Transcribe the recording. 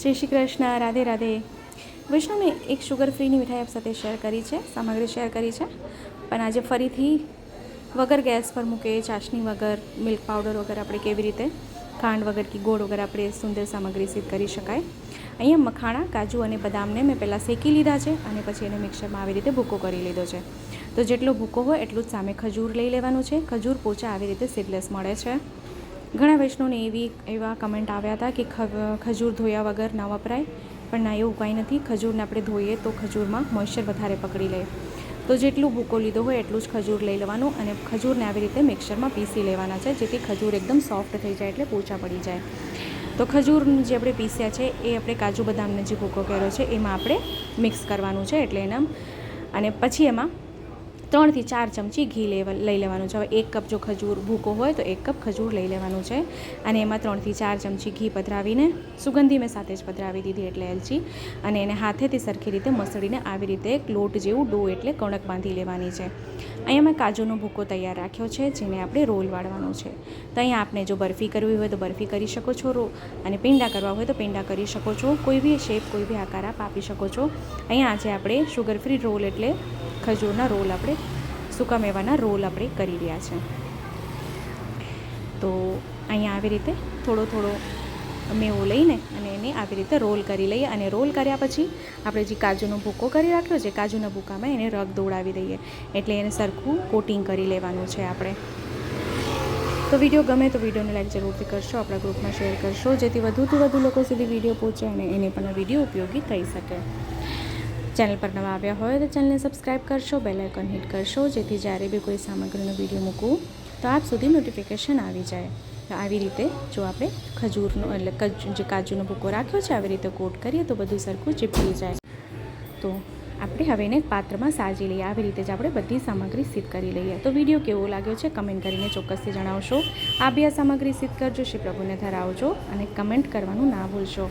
જય શ્રી કૃષ્ણ, રાધે રાધે. વૈષ્ણવ મેં એક શુગર ફ્રીની મીઠાઈ આપ સાથે શેર કરી છે, સામગ્રી શેર કરી છે. પણ આજે ફરીથી વગર ગેસ પર મૂકે, ચાસણી વગર મિલ્ક પાવડર વગર આપણે કેવી રીતે, ખાંડ વગર કે ગોળ વગર આપણે સુંદર સામગ્રી સિદ્ધ કરી શકાય. અહીંયા મખાણા, કાજુ અને બદામને મેં પહેલાં શેકી લીધા છે અને પછી એને મિક્સરમાં આવી રીતે ભૂકો કરી લીધો છે. તો જેટલો ભૂકો હોય એટલું જ સામે ખજૂર લઈ લેવાનું છે. ખજૂર પોચા આવી રીતે સીડલેસ મળે છે. ઘણા વૈષ્ણવને એવી એવા કમેન્ટ આવ્યા હતા કે ખજૂર ધોયા વગર ન વપરાય, પણ ના એવું કાંઈ નથી. ખજૂરને આપણે ધોઈએ તો ખજૂરમાં મોઇશ્ચર વધારે પકડી લે. તો જેટલું ભૂકો લીધો હોય એટલું જ ખજૂર લઈ લેવાનું અને ખજૂરને આવી રીતે મિક્સરમાં પીસી લેવાના છે, જેથી ખજૂર એકદમ સોફ્ટ થઈ જાય એટલે પોચા પડી જાય. તો ખજૂર જે આપણે પીસ્યા છે, એ આપણે કાજુ બદામને જે ભૂકો કર્યો છે, એમાં આપણે મિક્સ કરવાનું છે એટલે એના, અને પછી એમાં ત્રણથી ચાર ચમચી ઘી લઈ લેવાનું છે. હવે એક કપ જો ખજૂર ભૂકો હોય તો એક કપ ખજૂર લઈ લેવાનું છે. અને એમાં ત્રણથી ચાર ચમચી ઘી પધરાવીને સુગંધી મેં સાથે જ પધરાવી દીધી એટલે એલચી. અને એને હાથેથી સરખી રીતે મસળીને આવી રીતે એક લોટ જેવું ડો એટલે કણક બાંધી લેવાની છે. અહીંયા મેં કાજુનો ભૂકો તૈયાર રાખ્યો છે, જેને આપણે રોલ વાળવાનો છે. તો અહીંયા આપણે જો બરફી કરવી હોય તો બરફી કરી શકો છો રો અને પેંડા કરવા હોય તો પેંડા કરી શકો છો. કોઈ બી શેપ કોઈ બી આકાર આપ આપી શકો છો. અહીંયા આજે આપણે શુગર ફ્રી રોલ એટલે ખજૂરના રોલ આપણે, સૂકા મેવાના રોલ આપણે કરી રહ્યા છે. તો અહીંયા આવી રીતે થોડો થોડો મેવો લઈને અને એને આવી રીતે રોલ કરી લઈએ અને રોલ કર્યા પછી આપણે જે કાજુનો ભૂકો કરી રાખ્યો છે, કાજુના ભૂકામાં એને રગ દોડાવી દઈએ. એટલે એને સરખું કોટિંગ કરી લેવાનું છે આપણે. તો વીડિયો ગમે તો વિડીયોને લાઈક જરૂરથી કરશો, આપણા ગ્રુપમાં શેર કરશો, જેથી વધુથી વધુ લોકો સુધી વીડિયો પહોંચે અને એને પણ વીડિયો ઉપયોગી થઈ શકે. ચેનલ પર નવા આવ્યા હોય તો ચેનલને સબસ્ક્રાઈબ કરશો, બેલ આઇકન હિટ કરશો, જેથી જ્યારે બી કોઈ સામગ્રીનો વીડિયો મૂકું, તો આપ સુધી નોટિફિકેશન આવી જાય. આવી રીતે જો આપણે ખજૂરનો એટલે જે કાજુનો ભૂકો રાખ્યો છે, આવી રીતે કોટ કરીએ તો બધું સરખું ચીપકી જાય. તો આપણે હવે એને પાત્રમાં સાજી લઈએ. આવી રીતે જ આપણે બધી સામગ્રી સિદ્ધ કરી લઈએ. તો વીડિયો કેવો લાગ્યો છે કમેન્ટ કરીને ચોક્કસથી જણાવશો. આ બે સામગ્રી સિદ્ધ કરજો, શ્રી પ્રભુને ધરાવજો અને કમેન્ટ કરવાનું ના ભૂલશો.